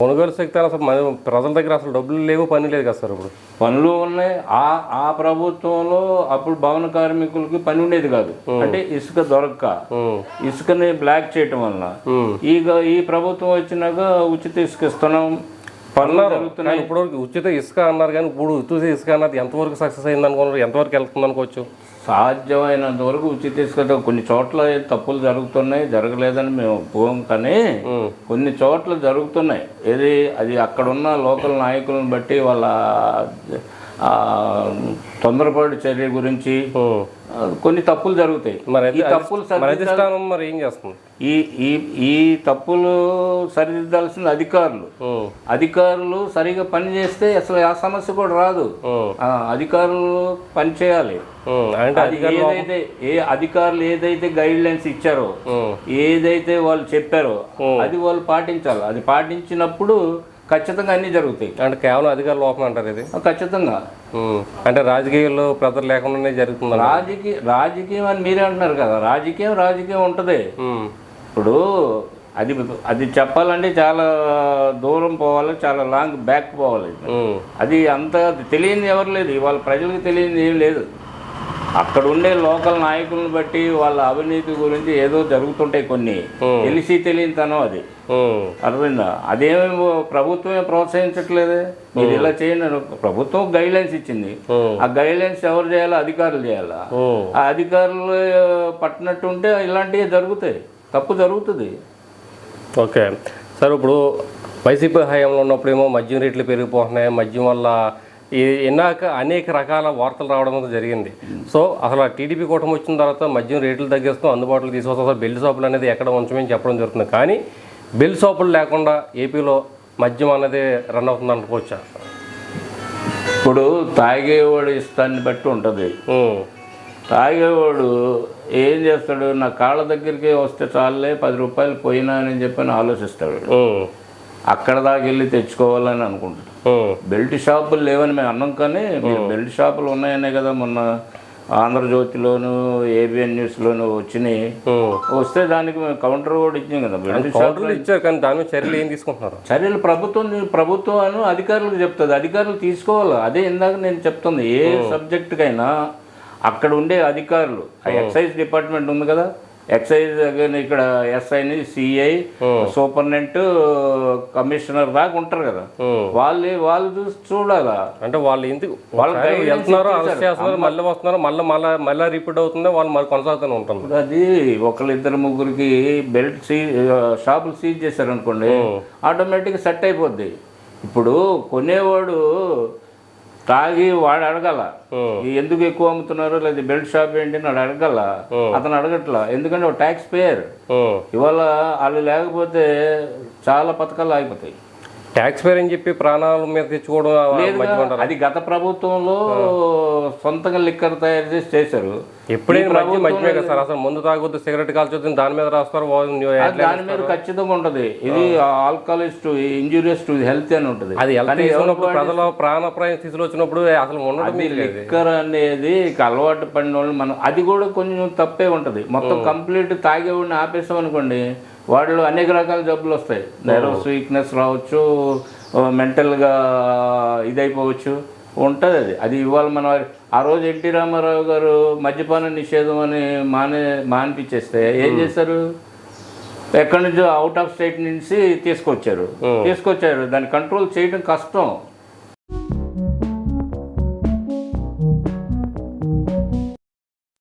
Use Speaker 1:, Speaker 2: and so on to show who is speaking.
Speaker 1: కొనుగోలు శక్తి అసలు మన ప్రజల దగ్గర అసలు డబ్బులు లేవు పని లేదు కదా సార్ ఇప్పుడు.
Speaker 2: పనులు ఉన్నాయి. ఆ ఆ ప్రభుత్వంలో అప్పుడు భవన కార్మికులకి పని ఉండేది కాదు. అంటే ఇసుక దొరక్క. ఇసుకని బ్లాక్ చేయటం వల్ల. ಈಗ ఈ ప్రభుత్వం వచ్చినాక ఉచిత ఇసుక ఇస్తున్నాం. పనులు జరుగుతున్నాయి.
Speaker 1: ఇప్పుడు ఉచిత ఇసుక అన్నారు కానీ ఇప్పుడు ఉచిత ఇసుక అన్నది ఎంతవరకు సక్సెస్ అయింది అనుకున్నారు ఎంతవరకు వెళ్తుంది అనుకోవచ్చు?
Speaker 2: సాధ్యమైనంత వరకు ఉచిత ఇసుక కొన్ని చోట్ల తప్పులు జరుగుతున్నాయి జరగలేదని మేము పోం కానీ కొన్ని చోట్ల జరుగుతున్నాయి. ఏది అది అక్కడున్న లోకల్ నాయకులను బట్టి వాళ్ళ తొందరపాటు చర్య గురించి కొన్ని తప్పులు జరుగుతాయి.
Speaker 1: మరి
Speaker 2: ఈ తప్పులు
Speaker 1: మరి
Speaker 2: సరి
Speaker 1: అధిష్టానం మరి ఏం చేస్తుంది?
Speaker 2: ఈ ఈ ఈ తప్పులు సరిదిద్దాల్సిన అధికారులు. అధికారులు సరిగా పని చేస్తే అసలు ఆ సమస్య కూడా రాదు. అధికారులు పని చేయాలి. ఏదైతే ఏ అధికారులు ఏదైతే గైడ్ లైన్స్ ఇచ్చారో ఏదైతే వాళ్ళు చెప్పారో అది వాళ్ళు పాటించాలి. అది పాటించినప్పుడు ఖచ్చితంగా అన్నీ జరుగుతాయి.
Speaker 1: అంటే కేవలం అధికార లోపం అంటారు ఇది?
Speaker 2: ఖచ్చితంగా.
Speaker 1: అంటే రాజకీయాల్లో ప్రజలు లేకుండానే జరుగుతుందండి
Speaker 2: రాజకీయ రాజకీయం అని మీరే అంటున్నారు కదా. రాజకీయం రాజకీయం ఉంటుంది. ఇప్పుడు అది అది చెప్పాలంటే చాలా దూరం పోవాలి చాలా లాంగ్ బ్యాక్ పోవాలి. అది అంత తెలియని ఎవరు లేదు. ఇవాళ ప్రజలకు తెలియని ఏం లేదు. అక్కడ ఉండే లోకల్ నాయకులను బట్టి వాళ్ళ అవినీతి గురించి ఏదో జరుగుతుంటాయి కొన్ని. తెలిసి తెలియనితనం అది.
Speaker 1: ఉమ్,
Speaker 2: అర్థమైందా? అదేమి ప్రభుత్వమే ప్రోత్సహించట్లేదే? మీరు ఇలా చేయండి ప్రభుత్వం గైడ్ లైన్స్ ఇచ్చింది ఆ గైడ్ లైన్స్ ఎవరు చేయాలో? అధికారులు చేయాలా. ఆ అధికారులు పట్టినట్టు ఉంటే ఇలాంటివి జరుగుతాయి. తప్పు జరుగుతుంది.
Speaker 1: ఓకే. సార్ ఇప్పుడు వైసీపీ హయాంలో ఉన్నప్పుడేమో మద్యం రేట్లు పెరిగిపోతున్నాయి. మద్యం వల్ల ఈ ఎన్నాక అనేక రకాల వార్తలు రావడం జరిగింది. సో అసలు టీడీపీ కూటమి వచ్చిన తర్వాత మద్యం రేట్లు తగ్గిస్తూ అందుబాటులో తీసుకొస్తాం అసలు బెల్ట్ షాపులు అనేది ఎక్కడ ఉంచమని చెప్పడం జరుగుతుంది. కానీ బెల్ట్ షాపులు లేకుండా ఏపీలో మద్యం అనేది రన్ అవుతుంది అనుకోవచ్చా?
Speaker 2: ఇప్పుడు తాగేవాడు ఇష్టాన్ని బట్టి ఉంటుంది. తాగేవాడు ఏం చేస్తాడు? నా కాళ్ళ దగ్గరికి వస్తే చాలే పది రూపాయలు పోయినా అని చెప్పని ఆలోచిస్తాడు. అక్కడ దాకా వెళ్ళి తెచ్చుకోవాలని అనుకుంటాడు. బెల్ట్ షాపులు లేవని మేము అన్నాం కానీ మీరు బెల్ట్ షాపులు ఉన్నాయనే కదా మొన్న ఆంధ్రజ్యోతిలోను ఏబిఎన్ న్యూస్లోను వచ్చినాయి.
Speaker 1: ఉమ్.
Speaker 2: వస్తే దానికి మేము కౌంటర్ కూడా ఇచ్చాం కదా
Speaker 1: కౌంటర్లు ఇచ్చారు కానీ దాని చర్యలు ఏం తీసుకుంటున్నారు?
Speaker 2: చర్యలు ప్రభుత్వం ప్రభుత్వం అను అధికారులకు చెప్తుంది. అధికారులు తీసుకోవాలి. అదే ఇందాక నేను చెప్తుంది. ఏ సబ్జెక్టుకైనా అక్కడ ఉండే అధికారులు ఎక్సైజ్ డిపార్ట్మెంట్ ఉంది కదా ఎక్సైజ్ ఇక్కడ ఎస్ఐని సిఐ సూపరింటెండెంట్ కమిషనర్ దాకా ఉంటారు కదా. వాళ్ళు వాళ్ళు చూసి చూడాలా?
Speaker 1: అంటే వాళ్ళు ఎందుకు
Speaker 2: వాళ్ళు
Speaker 1: వెళ్తున్నారు. అరెస్ట్ చేస్తున్నారు మళ్ళీ వస్తున్నారు మళ్ళీ మళ్ళీ మళ్ళీ రిపీట్ అవుతుంది వాళ్ళు మళ్ళీ కొనసాగుతూనే ఉంటుంది
Speaker 2: అది ఒకళ్ళిద్దరు ముగ్గురికి బెల్ట్ సీ షాపులు సీజ్ చేశారు అనుకోండి ఆటోమేటిక్గా సెట్ అయిపోద్ది. ఇప్పుడు కొనేవాడు తాగి వాడు అడగాల ఎందుకు ఎక్కువ అమ్ముతున్నారు? లేదా బెల్ట్ షాప్ ఏంటి? అని వాడు అడగాల. అతను అడగట్లా. ఎందుకంటే ఒక ట్యాక్స్ పేయర్. ఇవాళ వాళ్ళు లేకపోతే చాలా పథకాలు ఆగిపోతాయి.
Speaker 1: ట్యాక్స్ పేర్ అని చెప్పి ప్రాణాల మీద తెచ్చుకోవడం
Speaker 2: అది గత ప్రభుత్వంలో సొంతంగా లిక్కర్ తయారు చేసి చేశారు.
Speaker 1: ఎప్పుడైనా కదా సార్ అసలు ముందు తాగొద్దు సిగరెట్ కాల్చొద్దు దాని మీద రాస్తారు
Speaker 2: దాని మీద ఖచ్చితంగా ఉంటది. ఇది alcohol is to injurious to health అని ఉంటది.
Speaker 1: అది ప్రజల ప్రాణప్రాయ స్థితిలో వచ్చినప్పుడు అసలు ఉండడం
Speaker 2: లిక్కర్ అనేది అలవాటు పడిన వాళ్ళు మనం అది కూడా కొంచెం తప్పే ఉంటది. మొత్తం కంప్లీట్ తాగేవాడిని ఆపేసాం అనుకోండి వాళ్ళు అనేక రకాల జబ్బులు వస్తాయి. నర్వస్ వీక్నెస్ రావచ్చు మెంటల్గా ఇదైపోవచ్చు. ఉంటుంది అది. అది ఇవాళ మనం ఆ రోజు ఎన్టీ రామారావు గారు మద్యపాన నిషేధం అని మానే మానిపించేస్తే ఏం చేశారు? ఎక్కడి నుంచో అవుట్ ఆఫ్ స్టేట్ నుంచి తీసుకొచ్చారు. తీసుకొచ్చారు. దాన్ని కంట్రోల్ చేయడం కష్టం.